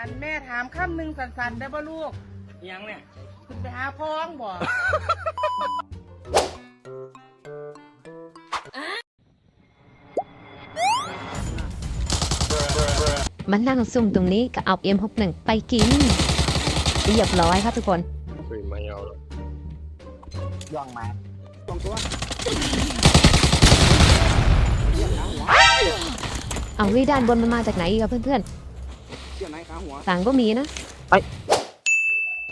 อันแม่ถามคำหนึ่งสันๆได้บ่ลูกยังเนี่ยขึ้นไปหาพ้องบ่ มันนั่งซุ่มตรงนี้ก็เอา M61 ไปกินเรียบร้อยครับทุกคนปืนไม่เอาหรอกย่องมาตรงตัวเอาวิด้านบนมันมาจากไหนอีกครับเพื่อน เกี่ยวไหนขาหัวๆต่างก็มีนะไป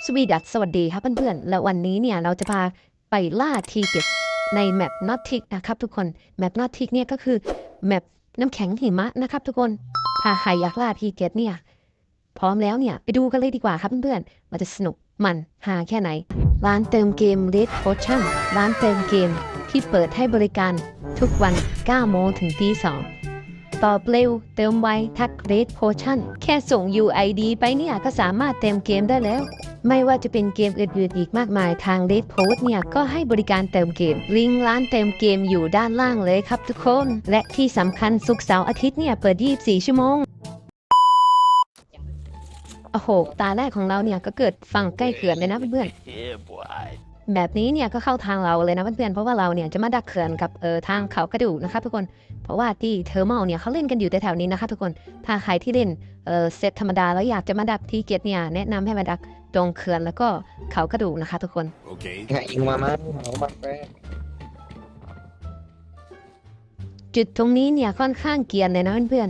สวีดัสสวัสดีครับเพื่อนๆ และวันนี้เนี่ยเราจะพาไปล่าทีเก็ตในแมปนอตทิกนะครับทุกคน แมปนอตทิกเนี่ยก็คือแมปน้ำแข็งหิมะนะครับทุกคนถ้าใครอยากล่าทีเก็ตเนี่ย พร้อมแล้วเนี่ย ไปดูกันเลยดีกว่าครับเพื่อนๆมันจะสนุกมันหาแค่ไหน ร้านเติมเกม Red Potion ร้านเติมเกมที่เปิดให้บริการทุกวัน 9 โมงถึงตี2 ตอบเร็ว เติมไว ทัก Red Potion แค่ส่ง UID ไปเนี่ยก็สามารถเติมเกมได้แล้ว ไม่ว่าจะเป็นเกมอื่นๆอีกมากมายทาง Red Post เนี่ยก็ให้บริการเติมเกม ลิงก์ร้านเติมเกมอยู่ด้านล่างเลยครับทุกคน และที่สำคัญศุกเสาร์อาทิตย์เนี่ยเปิด 24 ชั่วโมงโอ้โห ตาแรกของเราเนี่ยก็เกิดฝั่งใกล้เขื่อนเลยนะเพื่อน แบบนี้เนี่ยก็เข้าทางเราเลยนะเพื่อนๆเพราะว่าเราเนี่ยจะมาดักเขื่อนกับเออทางเขากระดูกนะครับทุกคน เพราะว่าที่เทอร์มอลเนี่ยเขาเล่นกันอยู่แถวๆนี้นะคะทุกคน ถ้าใครที่เล่นเออเซตธรรมดาแล้วอยากจะมาดักที่เกียรเนี่ยแนะนำให้มาดักตรงเขื่อนแล้วก็เขากระดูกนะคะ ทุกคน Okay. ไงยิงมามาเอามาไปจุดตรงนี้เนี่ยค่อนข้างเกรียนเลยนะเพื่อน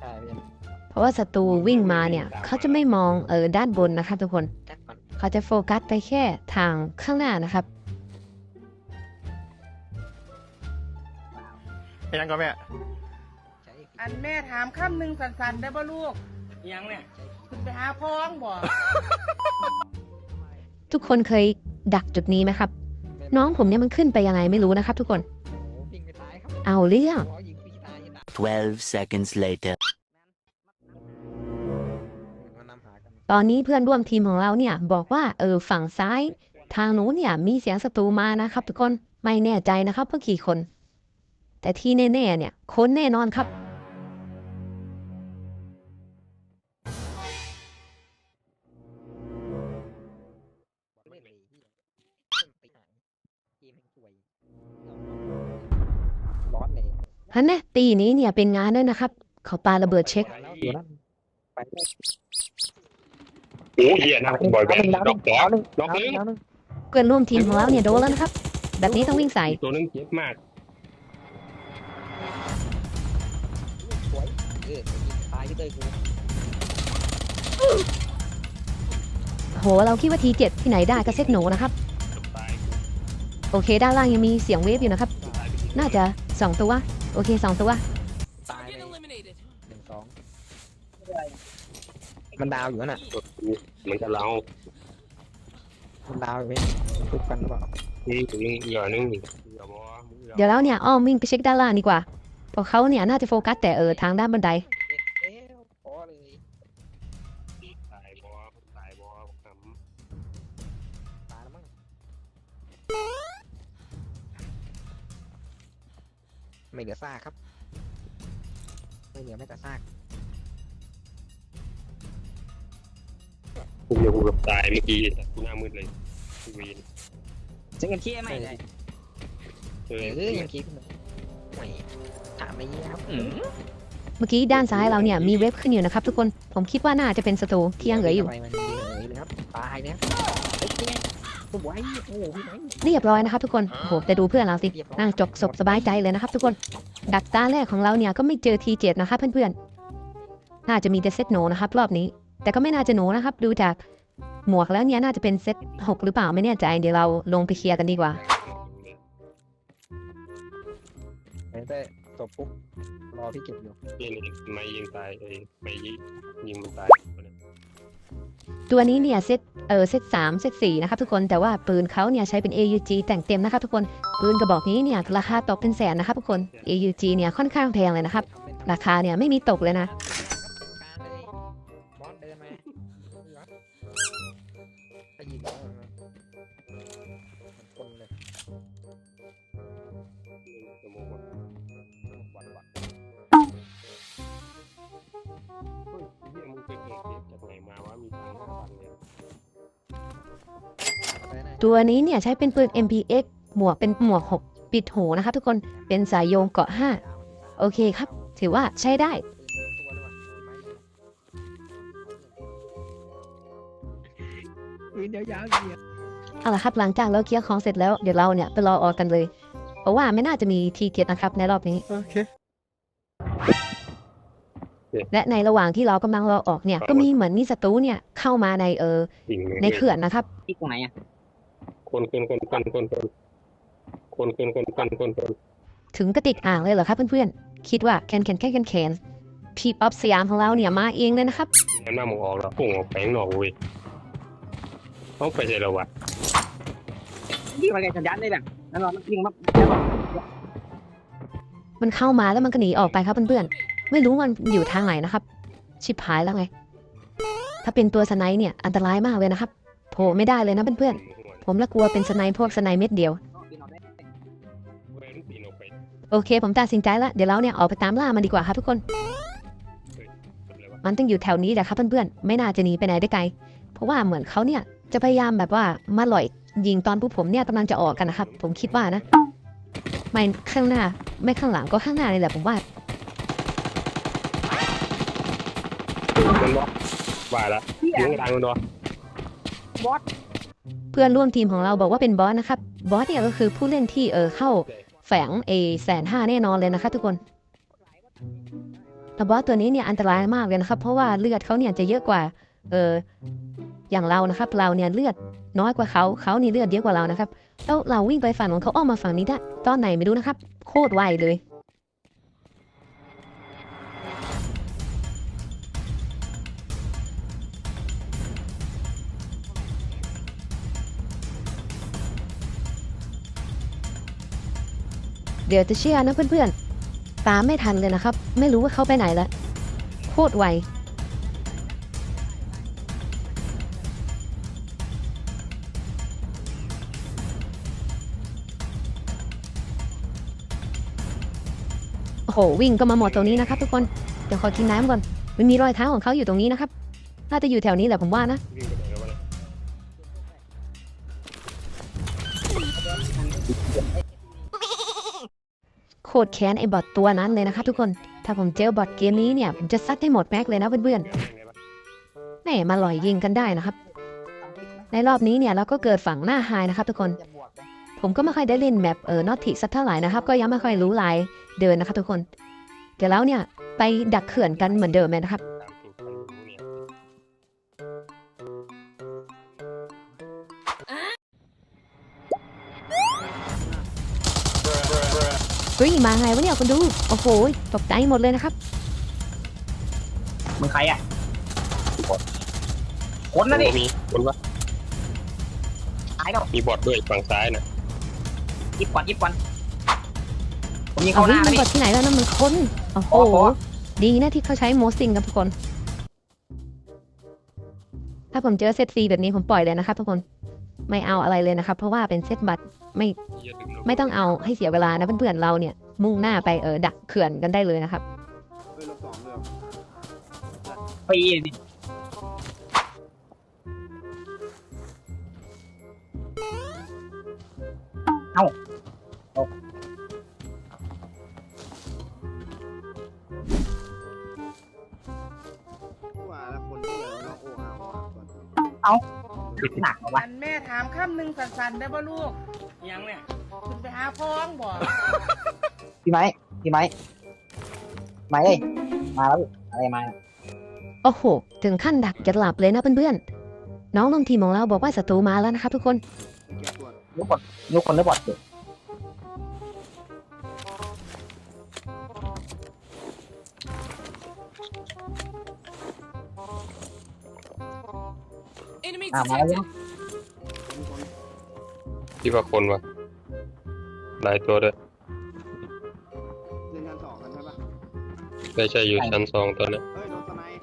ใช่พี่ๆเพราะว่าศัตรูวิ่งมาเนี่ยเขาจะไม่มองเออด้านบนนะคะ ทุกคนแจ็คก่อน เขาจะโฟกัสไปแค่ทางข้างหน้านะครับไปยังก่อนแม่ใช่อันแม่ถามคำหนึ่งสันๆได้บ่ลูกยังเนี่ยขึ้นไปหาพ้องบ่ทุกคนเคยดักจุดนี้ไหมครับ น้องผมเนี่ยมันขึ้นไปยังไงไม่รู้นะครับ ทุกคนโอ้โหวิ่งไปตายครับเอาเรื่องล้อยิงปีตายยังดัก12 seconds later. ตอนนี้เพื่อนร่วมทีมของเราเนี่ยบอกว่าเออฝั่งซ้าย ทางนู้นเนี่ยมีเสียงศัตรูมานะครับทุกคนไม่แน่ใจนะครับเพื่อกี่คน แต่ที่แน่ๆเนี่ยคนแน่นอนครับฮันน่ตีนี้เนี่ยเป็นงานด้วยนะครับ เขาปาระเบิดเช็ค อยู่นั่นไปเลยโอ้เหี้ยนะบอยแบนด์ดาวดอกดาวหนึ่งดอกดาวนึหนึ่งงดาวหนึ่งเพื่อนร่วมทีมของเราเนี่ยโดนแล้วนะครับ แบบนี้ต้องวิ่งใส่ตัวนึงเจ็บมากสวยเออไปยิงตายที่เตยกูโหเราคิดว่าทีเจ็ดที่ไหนได้ก็เซ็ตหนูนะครับตายโอเค ด้านล่างยังมีเสียงเวฟอยู่นะครับ น่าจะสองตัว โอเคสองตัว มันดาวอยู่นั่นน่ะเหมือนกับเรามันดาวอยู่ไหมทุบกันหรือเปล่านี่ตัวนึงเหลือนึงเหลือบอมึงเหลือเดี๋ยวแล้วเนี่ยอ้อมวิ่งไปเช็คด้านล่างดีกว่าเพราะเขาเนี่ยน่าจะโฟกัสแต่เออทางด้านบันได เอ๊ะพอเลย ตายบอตายบอทตายแล้วมั้งไม่เหลือซากครับ ไม่เหลือแม้แต่ซาก กูเดียวกูเกับตายเมื่อกี้แต่กูหน้ามืดเลยกูวีนจะเงินเคี้ยไม่ได้เอเอออยังคิดไม่ถามไม่เยี่ยครับอืมเมื่อกี้ด้านซ้ายเราเนี่ยมีเว็บขึ้นอยู่นะครับทุกคน ผมคิดว่าน่าจะเป็นศัตรูที่ยังเหลืออยู่ไปมันยิงเหลือเลยครับตายเนี่ยเฮ้ยนี่ไงสวยโอ้โหพี่ไหมเรียบร้อยนะครับทุกคนโอ้โหแต่ดูเพื่อนเราสิเรียบร้อยนั่งจกศพสบายใจเลยนะครับทุกคน ดักตาแรกของเราเนี่ยก็ไม่เจอทีเจ็ดนะครับเพื่อนๆ น่าจะมีแต่เซตโหนนะครับรอบนี้ แต่ก็ไม่น่าจะโหนนะครับ ดูจากหมวกแล้วเนี่ยน่าจะเป็นเซตหกหรือเปล่าไม่แน่ใจเดี๋ยวเราลงไปเคลียร์กันดีกว่าเฮ้ยเต้จบปุ๊บรอพี่เก็บอยู่เหี้ยนี่ไม่ยิงตายเอ้ยไม่ยิงยิงมันตายตัวนี้เนี่ยเซตเออเซตสามเซตสี่นะครับทุกคนแต่ว่าปืนเขาเนี่ยใช้เป็น AUG แต่งเต็มนะครับทุกคนปืนกระบอกนี้เนี่ยราคาตกเป็นแสนนะครับทุกคน AUG เนี่ยค่อนข้างแพงเลยนะครับ ราคาเนี่ยไม่มีตกเลยนะ ตัวนี้เนี่ยใช้เป็นปืน MPX หมวกเป็นหมวก 6 ปิดหูนะครับทุกคน เป็นสายโยงเกาะ 5 โอเคครับ ถือว่าใช้ได้ ปืนยาวๆเนี่ยเอาละครับหลังจากเราเคลียร์ของเสร็จแล้ว เดี๋ยวเราเนี่ยไปรอออกกันเลย เพราะว่าไม่น่าจะมีทีเกียรนะครับ ในรอบนี้ โอเค และในระหว่างที่เรากำลังรอออกเนี่ย ก็มีเหมือนมีศัตรูเนี่ยเข้ามาในเออ จริงในเขื่อนนะครับ ที่ตรงไหนอะ คนคนคนคนคนคนคนคนคนคนคนคนถึงกระติกอ่างเลยเหรอครับเพื่อนๆ คิดว่าแคนแคนแคนแคนแคนพี่ป๊อปสยามของเราเนี่ยมาเองเลยนะครับงั้นมาหมออกแล้วพุ่งออกไปข้างนอกเว้ยต้องไปใส่ระวัดที่มันเลยสัญญาณเลยแบบนั่นเรายิงมาแล้วก็มันเข้ามาแล้วมันก็หนีออกไปครับเพื่อนๆ ไม่รู้มันอยู่ทางไหนนะครับ ชิบหายแล้วไง ถ้าเป็นตัวสไนด์เนี่ยอันตรายมากเลยนะครับ โผล่ไม่ได้เลยนะเพื่อนๆ ผมละกลัวเป็นสไนด์พวกสไนด์เม็ดเดียวปีนออกได้เว้ยปีนออกไปโอเค ผมตัดสินใจละเดี๋ยวเราเนี่ยออกไปตามล่ามันดีกว่าครับทุกคนทำอะไรวะมันต้องอยู่แถวนี้แหละครับเพื่อนๆ ไม่น่าจะหนีไปไหนได้ไกล เพราะว่าเหมือนเขาเนี่ยจะพยายามแบบว่ามาหล่อยยิงตอนพวกผมเนี่ยกำลังจะออกกันนะครับ ผมคิดว่านะไม่ข้างหน้าไม่ข้างหลังก็ข้างหน้านี่แหละผมว่ามันบอกว่าละเหี้ยยิงทางมันบอก เพื่อนร่วมทีมของเราบอกว่าเป็นบอสนะครับ บอสเนี่ยก็คือผู้เล่นที่เออเข้าแฝงเอแสนห้าแน่นอนเลยนะครับทุกคนแต่บอสตัวนี้เนี่ยอันตรายมากเลยนะครับ เพราะว่าเลือดเขาเนี่ยจะเยอะกว่า เอออย่างเรานะครับ เราเนี่ยเลือดน้อยกว่าเขาเขานี่เลือดเยอะกว่าเรานะครับแล้วเราวิ่งไปฝั่งของเขาอ้อมมาฝั่งนี้ได้ตอนไหนไม่รู้นะครับ โคตรไวเลย เดี๋ยวจะเชื่อนะเพื่อนๆ ตามไม่ทันเลยนะครับ ไม่รู้ว่าเขาไปไหนล้วโคตรไวโอ้โหวิ่งก็มาหมดตรงนี้นะครับ ทุกคน เดี๋ยวขอกินน้ำก่อน มันมีรอยเท้าของเขาอยู่ตรงนี้นะครับ น่าจะอยู่แถวนี้แหละผมว่านะ โคตรแค้นไอ้บอทตัวนั้นเลยนะคะทุกคน ถ้าผมเจอบอทเกมนี้เนี่ย ผมจะซัดให้หมดแม็กเลยนะเพื่อนๆแม่มาลอยยิงกันได้นะครับ ในรอบนี้เนี่ยเราก็เกิดฝั่งหน้าไฮนะครับทุกคน ผมก็ไม่ค่อยได้เล่นแมปเออนอตติสักเท่าไหร่นะครับ ก็ยังไม่ค่อยรู้ลายเดินนะครับทุกคน เดี๋ยวแล้วเนี่ยไปดักเขื่อนกันเหมือนเดิมเลยนะครับ เฮ้ยมาไงวะเนี่ยคุณดู โอ้โหตกใจหมดเลยนะครับ มึงใครอะคนนะดิมีคนวะตายแล้วมีบอทด้วยฝั่งซ้ายน่ะยิบก่อนยิบก่อนผมยิงเอาเข้าหเฮ้ยน้ามันดิบอทที่ไหนแล้วนั่นมันคนโอ้โหโอ้โหดีนะที่เขาใช้โมซิงครับทุกคน ถ้าผมเจอเซตฟรีแบบนี้ผมปล่อยเลยนะครับทุกคน ไม่เอาอะไรเลยนะครับ เพราะว่าเป็นเซตบัตรไม่เหี้ยดึงลงไม่ต้องเอาให้เสียเวลานะเพื่อนๆเราเนี่ย มุ่งหน้าไปเออดักเขื่อนกันได้เลยนะครับปีดิว่าแล้วคนที่เราโอ้อาโอ้อาก่อนหนักเหรอวะอันแม่ ถามคำหนึ่งสันๆได้บ่ลูกยังเนี่ยคุณไปหาพ้องบ่พี่ไม้พี่ไม้ไม้เอ้ยมาแล้วอะไรมาโอ้โห ถึงขั้นดักจะหลับเลยนะเพื่อนๆ น้องลงทีมของเราบอกว่าศัตรูมาแล้วนะครับทุกคนเก็บตัวยุกคนยุกคนได้บอดเด็กอ่ามาแล้วยังมีคน คิดว่าคนวะหลายตัวด้วยเล่นชั้นสองกันใช่ปะไม่ใช่อยู่ชั้นสองตอนเนี้ยเฮ้ยโดนสไนป์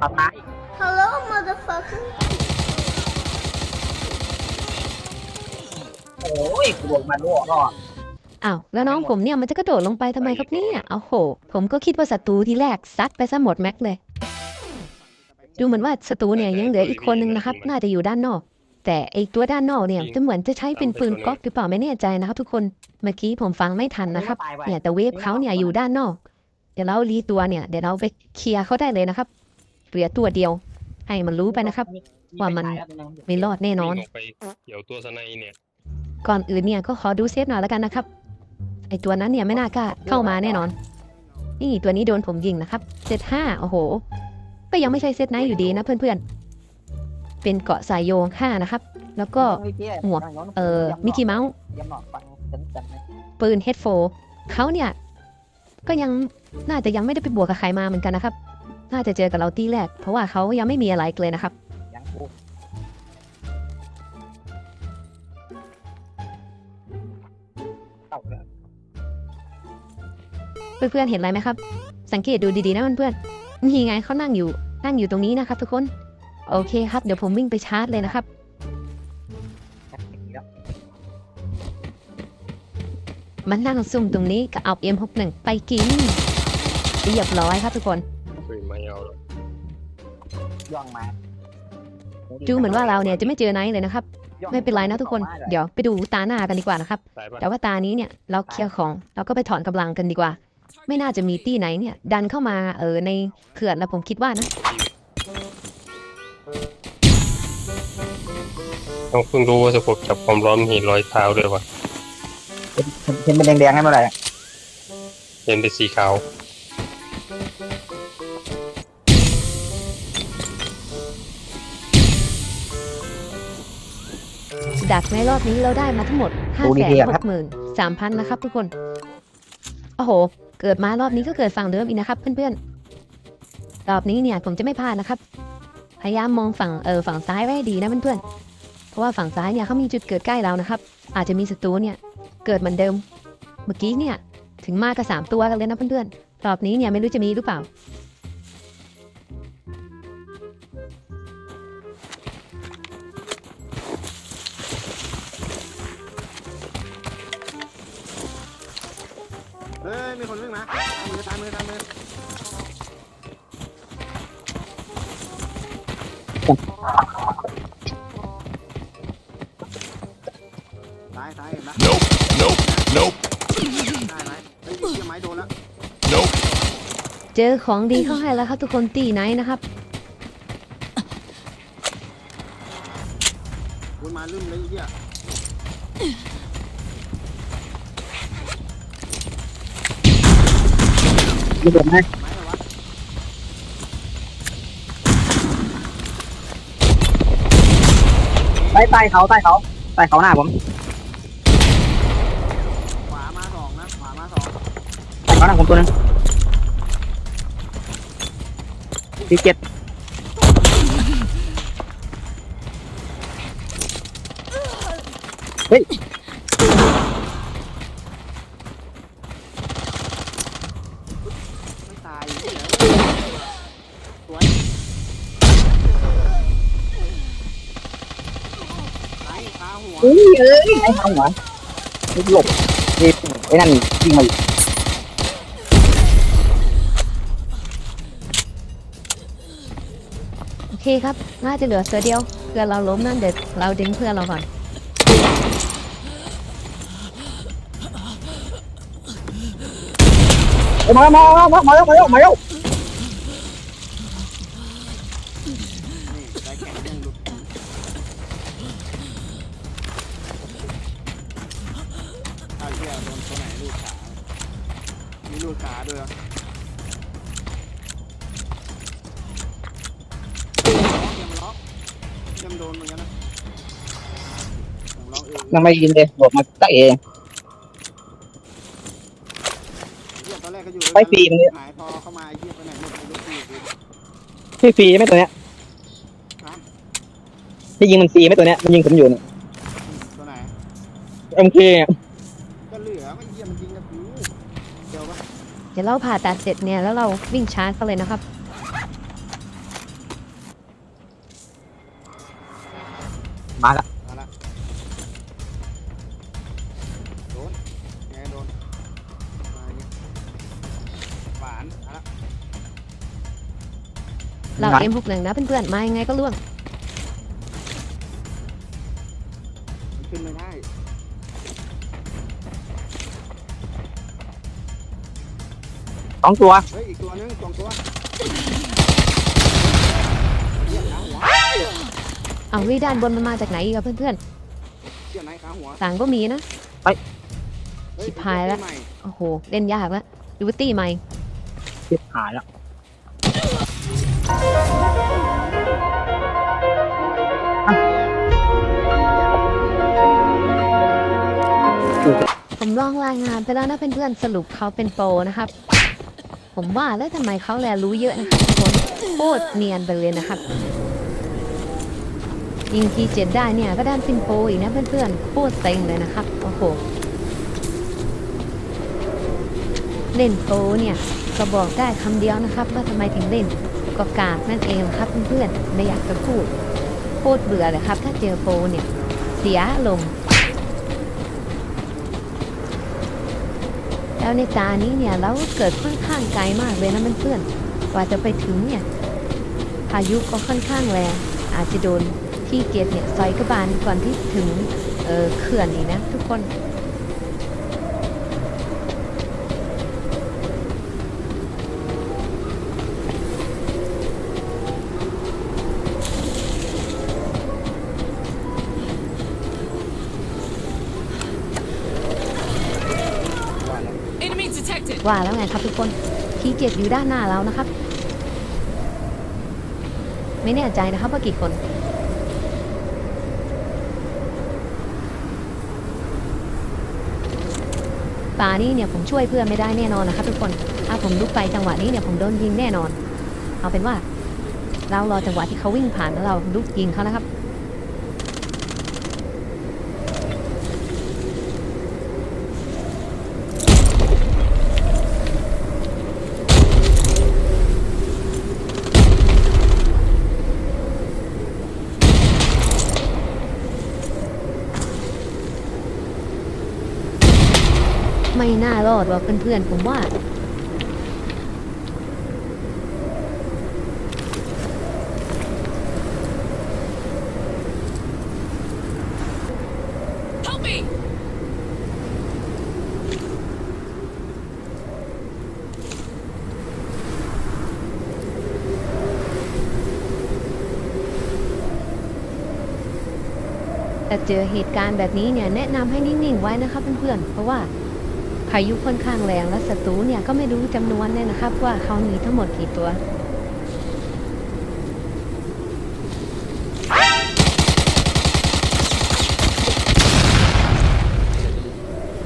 ตัดตาย Hello, motherfucker. โอ้ยกูโดนมาล่วงรอดอ้าวแล้วน้องผมเนี่ยมันจะกระโดดลงไปทำไมครับเนี่ยโอ้โห ผมก็คิดว่าศัตรูที่แรกซัดไปซะหมดแม็กเลย ดูเหมือนว่าศัตรูเนี่ยยังเหลืออีกคนนึงนะครับ น่าจะอยู่ด้านนอก แต่ไอตัวด้านนอกเนี่ยจะเหมือนจะใช้เป็นปืนก๊อกหรือเปล่าไม่แน่ใจนะครับทุกคนเมื่อกี้ผมฟังไม่ทันนะครับเนี่ยแต่เวฟเขาเนี่ยอยู่ด้านนอก เดี๋ยวเรารีตัวเนี่ยเดี๋ยวเราไปเคลียร์เขาได้เลยนะครับเหลือตัวเดียว ให้มันรู้ไปนะครับ ว่ามันไม่รอดแน่นอนวิ่งออกไปเดี๋ยวตัวสไนเนี่ยก่อนอื่นเนี่ยก็ขอดูเซตหน่อยแล้วกันนะครับไอตัวนั้นเนี่ยไม่น่ากล้าเข้ามาแน่นอน นี่ตัวนี้โดนผมยิงนะครับเซตห้าโอ้โห ก็ยังไม่ใช่เซตไนท์อยู่ดีนะเพื่อนๆ เป็นเกาะสายโยงห้านะครับ แล้วก็หมวกเอ่อมิกกี้เมาส์ยำหนอกฟังจันจันนะปืนเฮดโฟเขาเนี่ยก็ยังน่าจะยังไม่ได้ไปบวกกับใครมาเหมือนกันนะครับ น่าจะเจอกับเราตีแรก เพราะว่าเขายังไม่มีอะไรเลยนะครับยังกูเอ้าเลยเพื่อนๆเห็นอะไรไหมครับ สังเกตดูดีๆนะเพื่อนๆนี่ไงเขานั่งอยู่นั่งอยู่ตรงนี้นะครับทุกคน โอเคครับ เดี๋ยวผมวิ่งไปชาร์จเลยนะครับแค่อย่างนี้แล้วมันนั่งซุ่มตรงนี้ก็เอา M61 ไปกินเรียบร้อยครับทุกคนปืนไม่เอาหรอกย่องมาดูเหมือนว่าเราเนี่ยจะไม่เจอไนท์เลยนะครับย่องไม่เป็นไรนะทุกคน เดี๋ยวไปดูตาหน้ากันดีกว่านะครับตายปะแต่ว่าตานี้เนี่ยเราเคลียร์ของเราก็ไปถอนกำลังกันดีกว่า ไม่น่าจะมีตี้ไหนเนี่ย ดันเข้ามาเออในเขื่อนนะผมคิดว่านะ ต้องเพิ่งรู้ว่าสะกดจับความร้อนเห็นรอยเท้าด้วยวะเห็นเห็นเป็นแดงๆให้เมื่อไหร่เห็นเป็นสีขาวดักในรอบนี้เราได้มาทั้งหมด5 6 3 0 0 0 นะครับทุกคน โอ้โห เกิดมารอบนี้ก็เกิดฝั่งเดิมอีกนะครับเพื่อนๆ รอบนี้เนี่ยผมจะไม่พลาดนะครับ พยายามมองฝั่งเออฝั่งซ้ายไว้ให้ดีนะเพื่อนๆเพ ราะว่าฝั่งซ้ายเนี่ยเขามีจุดเกิดใกล้เรานะครับ อาจจะมีศัตรูเนี่ยเกิดเหมือนเดิม เมื่อกี้เนี่ยถึงมากกับสามตัวกันเลยนะเพื่อนๆ รอบนี้เนี่ยไม่รู้จะมีหรือเปล่าเฮ้ยมีคนวิ่งมามือตามมือตามมือ เจอของดีเข้าให้แล้วครับทุกคนตีไหนนะครับวนมาลืมเลยไอ้เหี้ยไม่โดนไหมไม้อะไรวะใต้ใต้เขาใต้เขาใต้เขาหน้าผมขวามาสองนะขวามาสองใต้เขาหน้าผมตัวหนึง ทีเจ็ดไม่ตายเหี้ยสวยซ้ายขาหัว เฮ้ยเอ้ยไอ้เขาหัวไม่หลบเอ้ยไอ้นั่นยิงมาอีก โอเคครับ น่าจะเหลือเสือเดียวเพื่อนเราล้มนั่นเด็ดเราดึงเพื่อนเราก่อนเอ้ยมาแล้วมาแล้วมาแล้วมาแล้วมาแล้วมาแล้วนี่ได้แข็งยังหลุดเอาเหี้ยโดนตัวไหนลูกขามีลูกขาด้วย เกมล็อกเกมโดนเหมือนกันนะผมล็อกเองยังไม่ยินเลยหลบมาตั้งเอง เหี้ยตอนแรกก็อยู่ไปฟรีมันเนี่ย หายพอเข้ามาไอ้เหี้ยไปไหนหมดไม่รู้ฟรีฟรีพี่ฟรีไหมตัวเนี้ยพี่ยิงมันฟรีไหมตัวเนี้ยมันยิงผมอยู่เนี่ยตัวไหน เอ็มเคก็เหลือไม่เหี้ยมันยิงกับกูเดี๋ยวปะเดี๋ยวเราผ่าตัดเสร็จเนี่ยแล้วเราวิ่งชาร์จเขาเลยนะครับ มาละมาละโดนไงโดนมาอย่างงี้หวานมาละเราเราเอ็มหกหนึ่งนะเพื่อนๆมายังไงก็ล่วงมันขึ้นไม่ได้สองตัว เฮ้ยอีกตัวนึงสองตัวเหี้ยขาหัว เอาวิด้านบนมันมาจากไหนอีกอะเพื่อนเหี้ยไหนขาหัวๆต่างก็มีนะ เฮ้ชิบหายแล้วใหม่โอ้โห เล่นยากแล้วดูวตี้ใหม่ชิบหายแล้วผมลองรายงานไปแล้วนะเพื่อนๆสรุปเขาเป็นโปรนะครับ ผมว่าแล้วทำไมเขาแลรู้เยอะนะครับทุกคนโคตรเนียนไปเลยนะครับ ยิงทีเจ็ดได้เนี่ยก็ด้านเป็นโปอีกนะเพื่อนๆโคตรเต็งเลยนะครับโอ้โหเล่นโปเนี่ยก็บอกได้คำเดียวนะครับ ว่าทำไมถึงเล่นก็กากนั่นเองครับเพื่อนๆไม่อยากจะพูดโคตรเบื่อเลยครับ ถ้าเจอโปเนี่ยเสียลมณ์แล้วในตานี้เนี่ยเราเกิดค่อนข้างไกลมากเลยนะเพื่อนๆกว่าจะไปถึงเนี่ยพายุก็ค่อนข้างแรงอาจจะโดน ที่เกตเนี่ยซอยกระบาลก่อนที่ถึงเออเขื่อนอีกนะทุกคนว่าแล้วไงครับทุกคนที่เกตอยู่ด้านหน้าเรานะครับ ไม่แน่ใจนะครับว่ากี่คน ป่านี้เนี่ยผมช่วยเพื่อนไม่ได้แน่นอนนะครับทุกคนถ้าผมลุกไปจังหวะนี้เนี่ยผมโดนยิงแน่นอน เอาเป็นว่า เรารอจังหวะที่เขาวิ่งผ่านแล้วเราลุกยิงเขานะครับ ไม่น่ารอดว่ะเพื่อนๆผมว่าแต่เจอเหตุการณ์แบบนี้เนี่ยแนะนำให้นิ่งๆไว้นะครับเพื่อนๆ เพราะว่า พายุค่อนข้างแรงและศัตรูเนี่ยก็ไม่รู้จำนวนเนี่ยนะครับ ว่าเขามีทั้งหมดกี่ตัว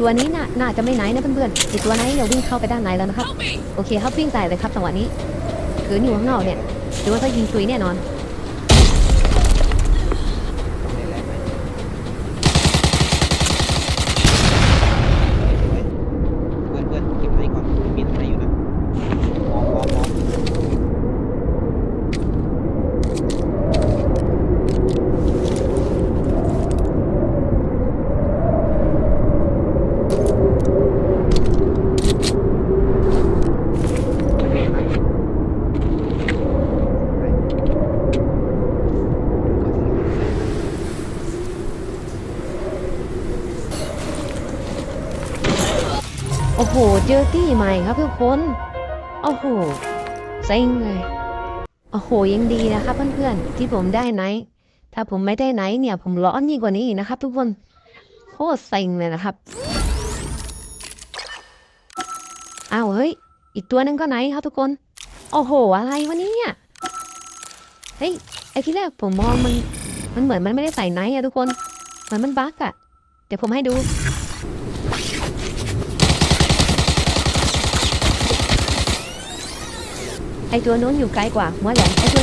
ตัวนี้น่ะน่าจะไม่ไหนนะเพื่อนๆอีกตัวไหนเดี๋ยววิ่งเข้าไปด้านในแล้วนะครับ โอเคครับวิ่งใส่เลยครับจังหวะนี้ขืนอยู่ข้างนอกเนี่ยหรือว่าเขายิงตุยแน่นอน เพื่อนเพื่อนเก็บไว้ก่อนมีอะไรอยู่นะมองมองมอง โอ้โห เจอที่ใหม่ครับทุกคน โอ้โหเซ็งเลย โอ้โห ยังดีนะครับเพื่อนๆ ที่ผมได้ไนท์ถ้าผมไม่ได้ไนท์เนี่ย ผมร้อนยิ่งกว่านี้นะครับ ทุกคน โคตรเซ็งเลยนะครับ อ้าวเฮ้ย อีกตัวนึงก็ไนท์ครับทุกคน โอ้โห อะไรวะเนี่ยเฮ้ย ไอที่แรกผมมองมัน มันเหมือนมันไม่ได้ใส่ไนท์อะทุกคน เหมือนมันบั๊กอะเดี๋ยวผมให้ดู ไอตัวนู้นอยู่ไกลกว่าหัวแหลมไอตัว